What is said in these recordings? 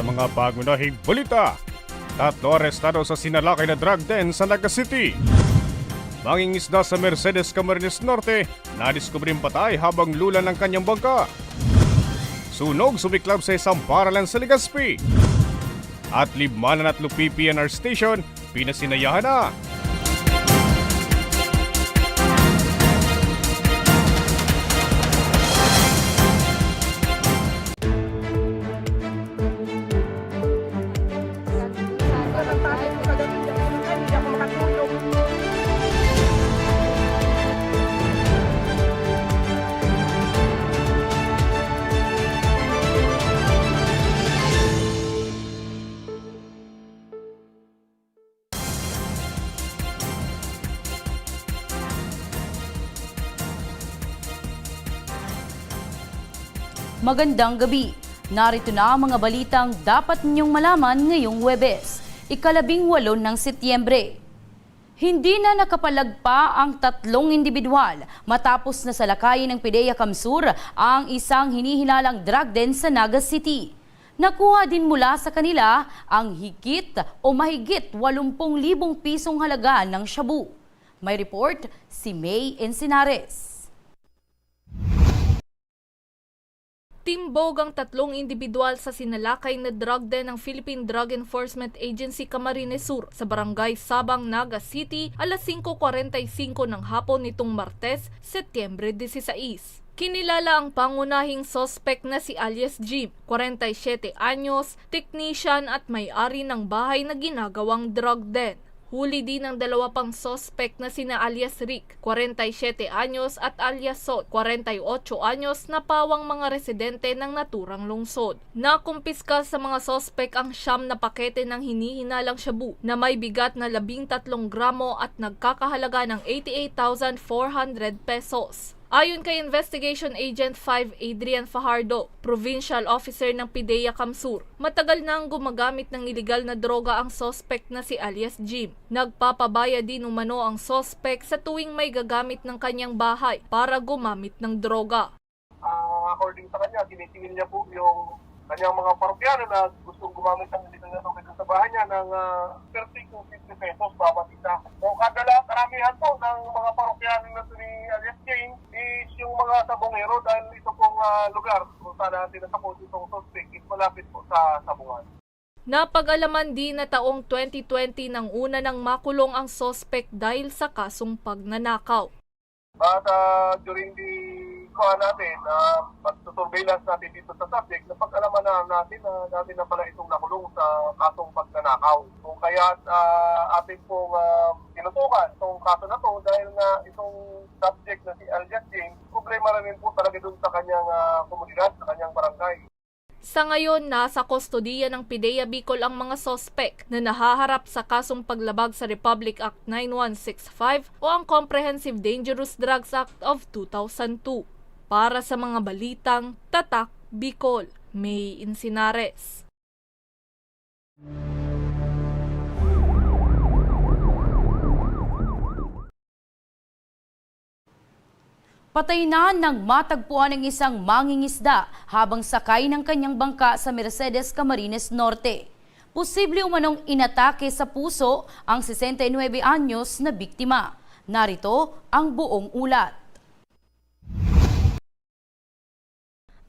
sa mga pagunahing balita. Tatlo arestado sa sinalakay na drug den sa Naga City. Mangingisda sa Mercedes Camarines Norte, nadiskubring patay habang lula ng kanyang bangka. Sunog sumiklab sa isang paralan sa Legazpi. At Libmanan at Lupi PNR Station, pinasinayahan na. Magandang gabi. Narito na ang mga balitang dapat ninyong malaman ngayong Webes, ikalabing walo ng Setyembre. Hindi na nakapalagpa ang tatlong individual matapos na salakayin ng Pidea Kamsur ang isang hinihinalang drug den sa Naga City. Nakuha din mula sa kanila ang higit o mahigit 80,000 pisong halaga ng shabu. May report si May Encinares. Timbog ang tatlong individual sa sinalakay na drug den ng Philippine Drug Enforcement Agency Camarines Sur sa barangay Sabang, Naga City alas 5.45 ng hapon nitong Martes, Setyembre 16. Kinilala ang pangunahing sospek na si alias Jim, 47 anyos, technician at may-ari ng bahay na ginagawang drug den. Huli din ang dalawa pang sospek na sina alias Rick, 47 anyos at alias Sot, 48 anyos na pawang mga residente ng naturang lungsod. Nakumpiska sa mga sospek ang siyam na pakete ng hinihinalang shabu na may bigat na 13 gramo at nagkakahalaga ng 88,400 pesos. Ayon kay Investigation Agent 5 Adrian Fajardo, Provincial Officer ng Pidea Kamsur, matagal nang gumagamit ng iligal na droga ang sospek na si alias Jim. Nagpapabaya din umano ang sospek sa tuwing may gagamit ng kanyang bahay para gumamit ng droga. Ah, according sa kanya, tinitingin niya po yung kanyang mga parokyano na gustong gumamit ng na token sa bahay niya ng uh, 30 to 50 pesos bawat isa. O kadala, karamihan po ng mga parokyano na ito ni Alias Jane is yung mga sabongero dahil ito pong ah, lugar kung saan natin nasakot itong suspect is malapit po sa sabungan. Napag-alaman din na taong 2020 nang una nang makulong ang sospek dahil sa kasong pagnanakaw. But uh, during the kuha natin, uh, pag-surveillance natin dito sa subject, napag-alaman na natin na natin na pala itong nakulong sa kasong pagnanakaw. So kaya uh, atin pong uh, tinutukan itong kaso na to dahil nga itong subject na si Alias James, problema na rin po talaga dun sa kanyang uh, komunidad, sa kanyang barangay. Sa ngayon, nasa kustodiya ng PIDEA Bicol ang mga sospek na nahaharap sa kasong paglabag sa Republic Act 9165 o ang Comprehensive Dangerous Drugs Act of 2002. Para sa mga balitang Tatak Bicol, May Insinares. Patay na nang matagpuan ng isang mangingisda habang sakay ng kanyang bangka sa Mercedes Camarines Norte. Posible umanong inatake sa puso ang 69 anyos na biktima. Narito ang buong ulat.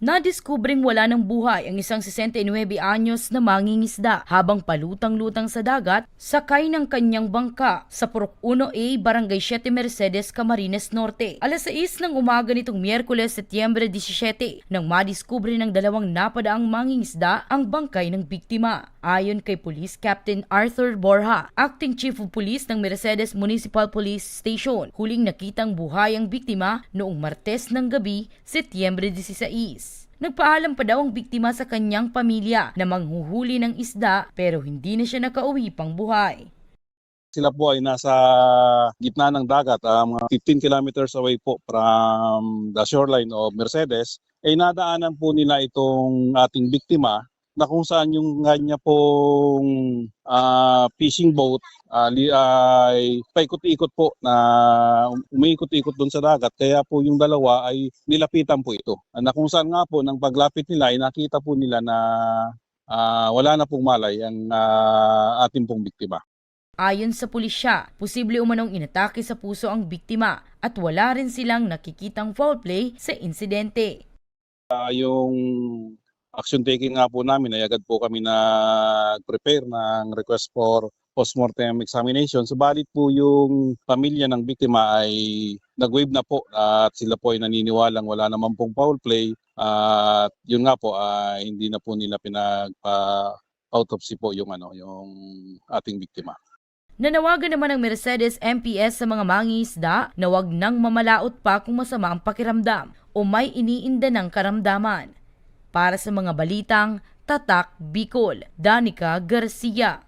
Nadiskubring wala ng buhay ang isang 69 anyos na mangingisda habang palutang-lutang sa dagat sakay ng kanyang bangka sa Purok 1A, Barangay 7 Mercedes, Camarines Norte. Alas 6 ng umaga nitong Miyerkules, Setyembre 17 nang madiskubre ng dalawang napadaang mangingisda ang bangkay ng biktima. Ayon kay Police Captain Arthur Borja, Acting Chief of Police ng Mercedes Municipal Police Station, huling nakitang buhay ang biktima noong Martes ng gabi, Setyembre 16. Nagpaalam pa daw ang biktima sa kanyang pamilya na manghuhuli ng isda pero hindi na siya nakauwi pang buhay. Sila po ay nasa gitna ng dagat, ah, mga 15 kilometers away po from the shoreline of Mercedes. Ay nadaanan po nila itong ating biktima na kung saan yung kanya pong ah, fishing boat ah, li- ay paikot-ikot po na umiikot-ikot doon sa dagat. Kaya po yung dalawa ay nilapitan po ito. Na kung saan nga po, ng paglapit nila ay nakita po nila na ah, wala na pong malay ang ah, ating pong biktima. Ayon sa pulisya, posible umanong inatake sa puso ang biktima at wala rin silang nakikitang foul play sa insidente. Ah, yung action taking nga po namin ay agad po kami nag-prepare ng request for postmortem examination. Subalit po yung pamilya ng biktima ay nag-waive na po at sila po ay naniniwalang wala naman pong foul play at yun nga po ay hindi na po nila pinagpa autopsy po yung ano yung ating biktima. Nanawagan naman ng Mercedes MPS sa mga mangingisda na wag nang mamalaot pa kung masama ang pakiramdam o may iniinda ng karamdaman. Para sa mga balitang Tatak Bicol, Danica Garcia.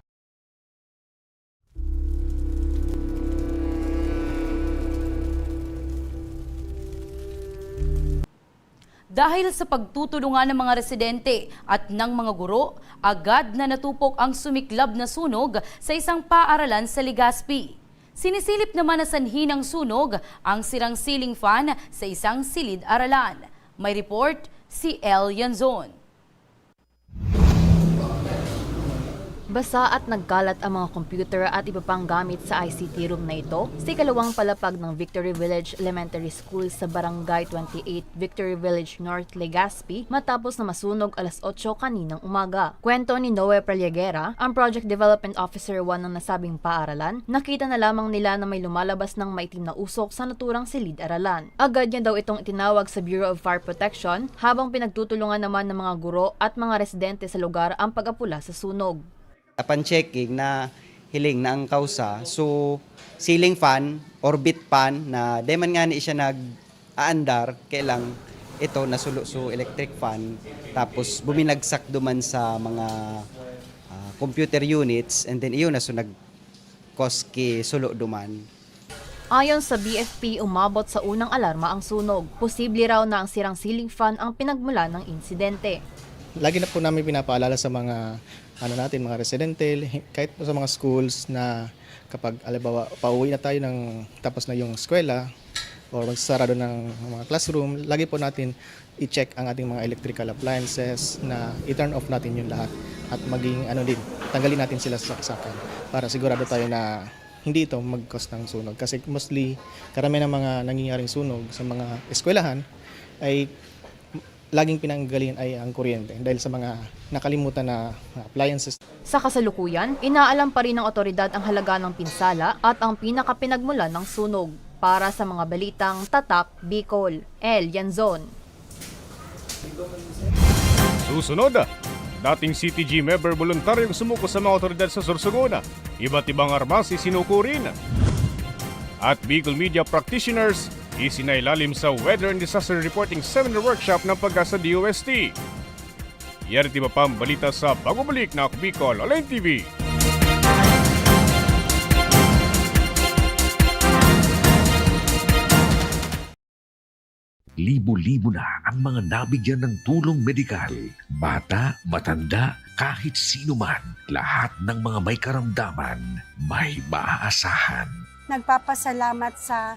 Dahil sa pagtutulungan ng mga residente at ng mga guro, agad na natupok ang sumiklab na sunog sa isang paaralan sa Legazpi. Sinisilip naman na sanhi ng sunog ang sirang ceiling fan sa isang silid-aralan. May report si El Yanzon. Basa at nagkalat ang mga computer at iba pang gamit sa ICT room na ito sa ikalawang palapag ng Victory Village Elementary School sa Barangay 28, Victory Village North, Legazpi matapos na masunog alas 8 kaninang umaga. Kwento ni Noe Praliagera, ang Project Development Officer 1 ng nasabing paaralan, nakita na lamang nila na may lumalabas ng maitim na usok sa naturang silid-aralan. Agad niya daw itong itinawag sa Bureau of Fire Protection habang pinagtutulungan naman ng mga guro at mga residente sa lugar ang pag-apula sa sunog. Upon checking na hiling na ang kausa. So, ceiling fan, orbit fan na deman nga ni siya nag aandar kailang ito nasulo so electric fan tapos buminagsak duman sa mga ah, computer units and then iyon na so nag koski sulo duman. Ayon sa BFP, umabot sa unang alarma ang sunog. Posible raw na ang sirang ceiling fan ang pinagmula ng insidente. lagi na po namin pinapaalala sa mga ano natin mga residente kahit po sa mga schools na kapag alibawa pauwi na tayo ng tapos na yung eskwela or magsasarado ng mga classroom, lagi po natin i-check ang ating mga electrical appliances na i-turn off natin yung lahat at maging ano din, tanggalin natin sila sa saksakan para sigurado tayo na hindi ito mag-cause ng sunog. Kasi mostly, karamihan ng mga nangyayaring sunog sa mga eskwelahan ay laging pinanggalingan ay ang kuryente dahil sa mga nakalimutan na appliances Sa kasalukuyan, inaalam pa rin ng otoridad ang halaga ng pinsala at ang pinakapinagmula ng sunog. Para sa mga balitang Tatak, Bicol, El Yanzon. Susunod, dating CTG member voluntaryong sumuko sa mga otoridad sa Sorsogon. Iba't ibang armas isinukurin. At Beagle Media Practitioners isinailalim sa Weather and Disaster Reporting Seminar Workshop ng Pagasa DOST. Yan at iba pang balita sa Bagubalik na Bicol Online TV. Libo-libo na ang mga nabigyan ng tulong medikal. Bata, matanda, kahit sino man, lahat ng mga may karamdaman, may maaasahan. nagpapasalamat sa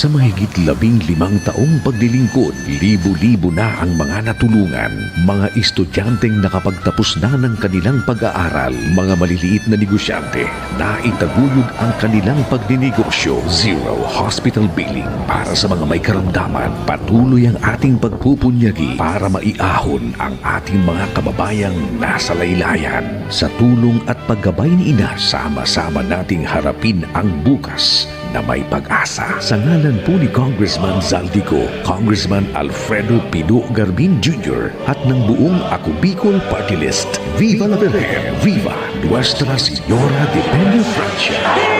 Sa mahigit labing limang taong paglilingkod, libo-libo na ang mga natulungan, mga estudyanteng nakapagtapos na ng kanilang pag-aaral, mga maliliit na negosyante na itaguyod ang kanilang pagninegosyo. Zero hospital billing para sa mga may karamdaman. Patuloy ang ating pagpupunyagi para maiahon ang ating mga kababayang nasa laylayan. Sa tulong at paggabay ni Ina, sama-sama nating harapin ang bukas na may pag-asa. Sa ngalan po ni Congressman Zaldico, Congressman Alfredo Pino Garbin Jr. at ng buong Ako Bicol Party List, Viva la Virgen! Viva Nuestra Señora de Peña Francia!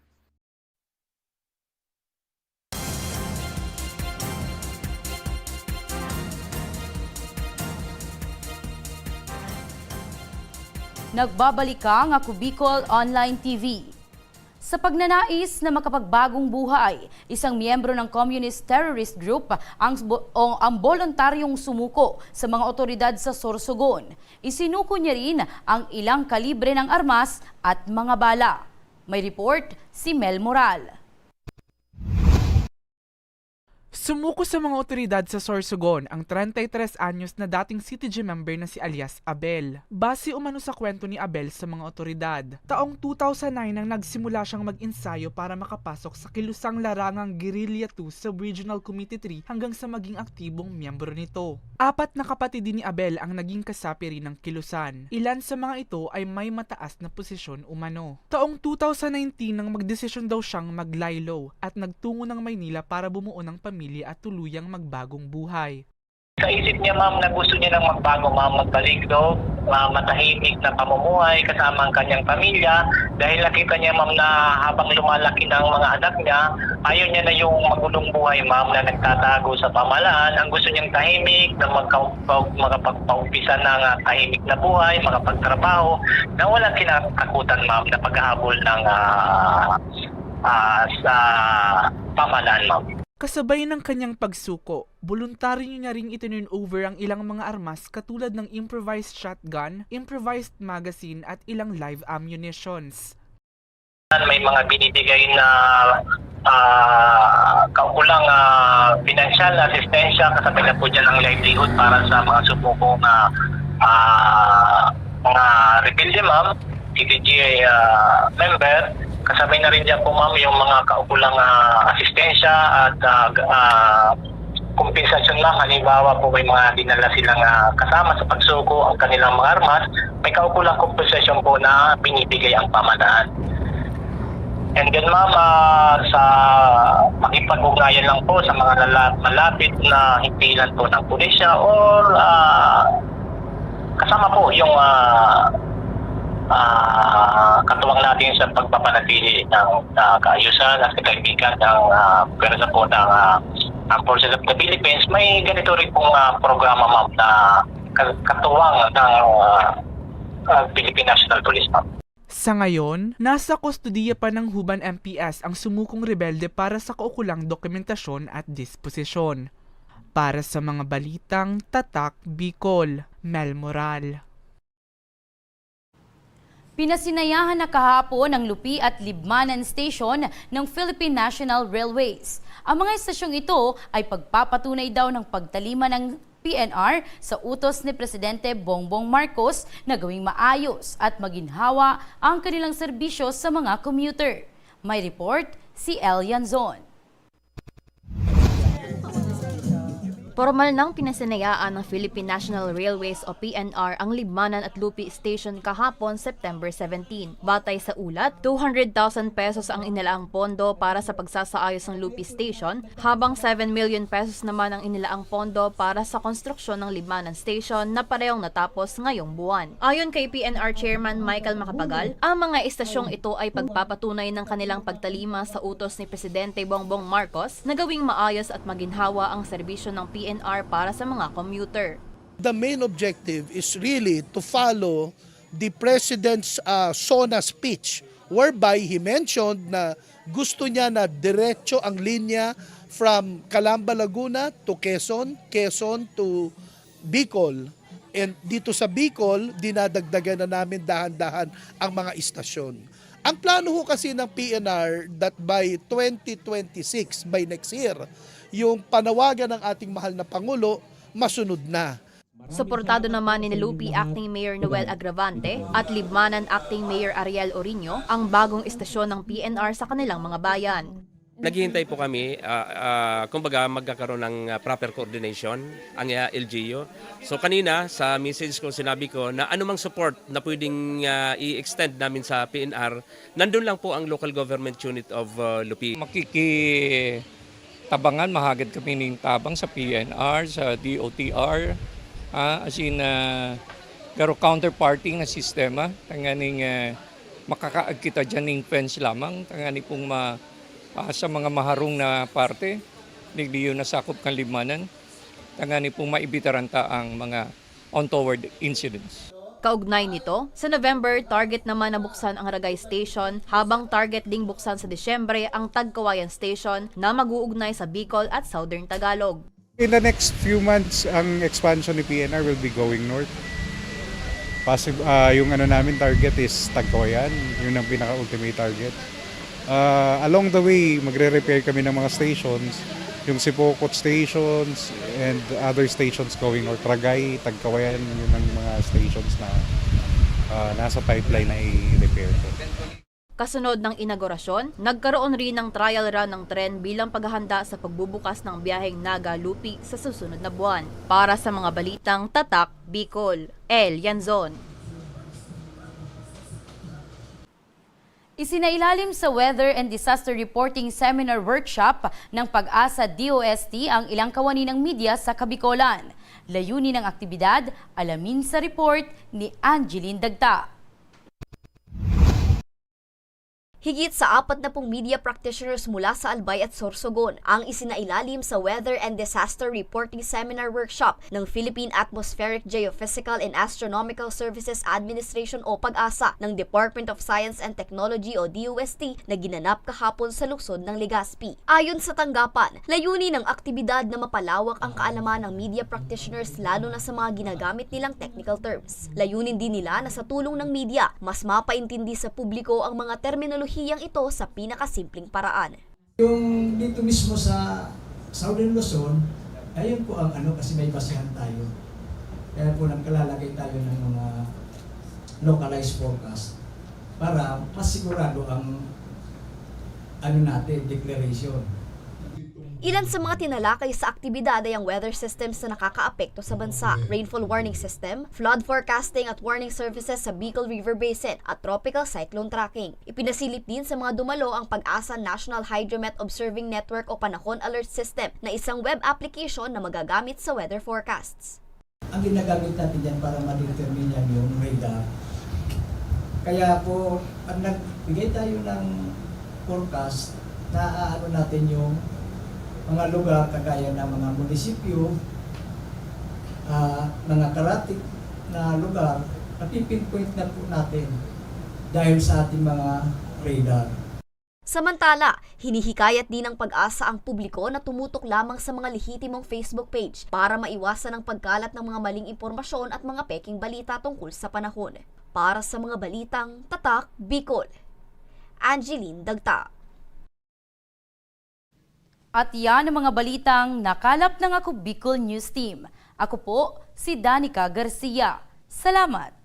Nagbabalik ang Ako Bicol Online TV. Sa pagnanais na makapagbagong buhay, isang miyembro ng Communist Terrorist Group ang, o ang voluntaryong sumuko sa mga otoridad sa Sorsogon. Isinuko niya rin ang ilang kalibre ng armas at mga bala. May report si Mel Moral. Sumuko sa mga otoridad sa Sorsogon ang 33 anyos na dating CTG member na si alias Abel. Base umano sa kwento ni Abel sa mga otoridad. Taong 2009 nang nagsimula siyang mag-ensayo para makapasok sa kilusang larangang Guerrilla 2 sa Regional Committee 3 hanggang sa maging aktibong miyembro nito. Apat na kapatid ni Abel ang naging kasapi rin ng kilusan. Ilan sa mga ito ay may mataas na posisyon umano. Taong 2019 nang magdesisyon daw siyang maglaylo at nagtungo ng Maynila para bumuo ng pamilya at tuluyang magbagong buhay. Sa isip niya ma'am na gusto niya nang magbago ma'am, magbalik daw, uh, matahimik na pamumuhay kasama ang kanyang pamilya dahil nakita niya ma'am na habang lumalaki ng mga anak niya, ayaw niya na yung magulong buhay ma'am na nagtatago sa pamalaan. Ang gusto niyang tahimik na magka- makapagpaumpisa ng tahimik na buhay, makapagtrabaho na walang kinatakutan ma'am na paghahabol ng uh, uh, sa pamalaan ma'am. Kasabay ng kanyang pagsuko, voluntaryo niya ring itinurn over ang ilang mga armas katulad ng improvised shotgun, improvised magazine at ilang live ammunitions. May mga binibigay na uh, kaukulang uh, financial assistensya kasabay na po dyan ang livelihood para sa mga subukong na uh, mga rebelde ma'am, CTG uh, member. Kasabay na rin dyan po ma'am yung mga kaukulang uh, asistensya at uh, uh, kompensasyon lang. Halimbawa po may mga dinala silang uh, kasama sa pagsuko ang kanilang mga armas. May kaukulang kompensasyon po na binibigay ang pamalaan. And then ma'am, uh, sa makipag-ugnayan lang po sa mga malapit na himpilan po ng pulisya or uh, kasama po yung uh, uh, katuwang natin sa pagpapanatili ng uh, kaayusan at kaibigan ng uh, pwersa po ng uh, Armed Forces of the Philippines. May ganito rin pong uh, programa ma'am na katuwang ng uh, uh, Philippine National Police ma'am. Sa ngayon, nasa kustodiya pa ng Huban MPS ang sumukong rebelde para sa kaukulang dokumentasyon at disposisyon. Para sa mga balitang Tatak Bicol, Mel Moral. Pinasinayahan na kahapon ng Lupi at Libmanan Station ng Philippine National Railways. Ang mga estasyong ito ay pagpapatunay daw ng pagtalima ng PNR sa utos ni Presidente Bongbong Marcos na gawing maayos at maginhawa ang kanilang serbisyo sa mga commuter. May report si El Yanzon. Formal nang pinasinayaan ng Philippine National Railways o PNR ang Libmanan at Lupi Station kahapon September 17. Batay sa ulat, 200,000 pesos ang inalaang pondo para sa pagsasaayos ng Lupi Station, habang 7 million pesos naman ang inilaang pondo para sa konstruksyon ng Libmanan Station na parehong natapos ngayong buwan. Ayon kay PNR Chairman Michael Macapagal, ang mga istasyong ito ay pagpapatunay ng kanilang pagtalima sa utos ni Presidente Bongbong Marcos na gawing maayos at maginhawa ang serbisyo ng PNR para sa mga commuter. The main objective is really to follow the President's uh, SONA speech whereby he mentioned na gusto niya na diretso ang linya from Calamba, Laguna to Quezon, Quezon to Bicol. And dito sa Bicol, dinadagdagan na namin dahan-dahan ang mga istasyon. Ang plano ho kasi ng PNR that by 2026, by next year, yung panawagan ng ating mahal na Pangulo, masunod na. Suportado naman ni Lupi Acting Mayor Noel Agravante at Libmanan Acting Mayor Ariel Orino ang bagong istasyon ng PNR sa kanilang mga bayan. Naghihintay po kami, ah, ah, kumbaga magkakaroon ng ah, proper coordination ang ah, LGU. So kanina sa message ko sinabi ko na anumang support na pwedeng ah, i-extend namin sa PNR, nandun lang po ang local government unit of ah, Lupi. Tabangan mahagad kami ng tabang sa PNR, sa DOTR, ah, as in uh, garo counterparting na sistema, tanganing uh, makakaag kita dyan ng fence lamang, tangani pong ma, ah, sa mga maharong na parte, nagdiyo na sakop kan limanan, tangani pong maibitaranta ang mga untoward incidents. Kaugnay nito, sa November, target naman na buksan ang Ragay Station, habang target ding buksan sa Disyembre ang Tagkawayan Station na mag-uugnay sa Bicol at Southern Tagalog. In the next few months, ang expansion ni PNR will be going north. Possible, ah, yung ano namin target is Tagkawayan, yun ang pinaka-ultimate target. Ah, along the way, magre-repair kami ng mga stations, yung Sipokot stations and other stations going north. Ragay, Tagkawayan, yun ang mga stations na ah, nasa pipeline na i-repair ko. Kasunod ng inaugurasyon, nagkaroon rin ng trial run ng tren bilang paghahanda sa pagbubukas ng biyaheng Naga-Lupi sa susunod na buwan. Para sa mga balitang Tatak, Bicol, El Yanzon. Isinailalim sa Weather and Disaster Reporting Seminar Workshop ng Pag-asa DOST ang ilang kawani ng media sa Kabikolan. Layunin ng aktibidad, alamin sa report ni Angeline Dagta. Higit sa apat na pong media practitioners mula sa Albay at Sorsogon ang isinailalim sa Weather and Disaster Reporting Seminar Workshop ng Philippine Atmospheric Geophysical and Astronomical Services Administration o PAG-ASA ng Department of Science and Technology o DOST na ginanap kahapon sa lungsod ng Legazpi. Ayon sa tanggapan, layunin ng aktibidad na mapalawak ang kaalaman ng media practitioners lalo na sa mga ginagamit nilang technical terms. Layunin din nila na sa tulong ng media, mas mapaintindi sa publiko ang mga terminolohiyang ito sa pinakasimpleng paraan. Yung dito mismo sa Southern Luzon, ayun po ang ano kasi may basehan tayo. Kaya po nagkalalagay tayo ng mga localized forecast para mas sigurado ang ano natin, declaration. Ilan sa mga tinalakay sa aktibidad ay ang weather systems na nakakaapekto sa bansa, rainfall warning system, flood forecasting at warning services sa Bicol River Basin at tropical cyclone tracking. Ipinasilip din sa mga dumalo ang Pag-asa National Hydromet Observing Network o Panahon Alert System na isang web application na magagamit sa weather forecasts. Ang ginagamit natin yan para ma-determine yan yung radar. Kaya po, pag nagbigay tayo ng forecast, naaano natin yung mga lugar kagaya ng mga munisipyo, uh, mga karatik na lugar, napipinpoint na po natin dahil sa ating mga radar. Samantala, hinihikayat din ng pag-asa ang publiko na tumutok lamang sa mga lehitimong Facebook page para maiwasan ang pagkalat ng mga maling impormasyon at mga peking balita tungkol sa panahon. Para sa mga balitang Tatak Bicol, Angeline Dagta. At yan ang mga balitang nakalap ng ako Bicol News Team. Ako po si Danica Garcia. Salamat!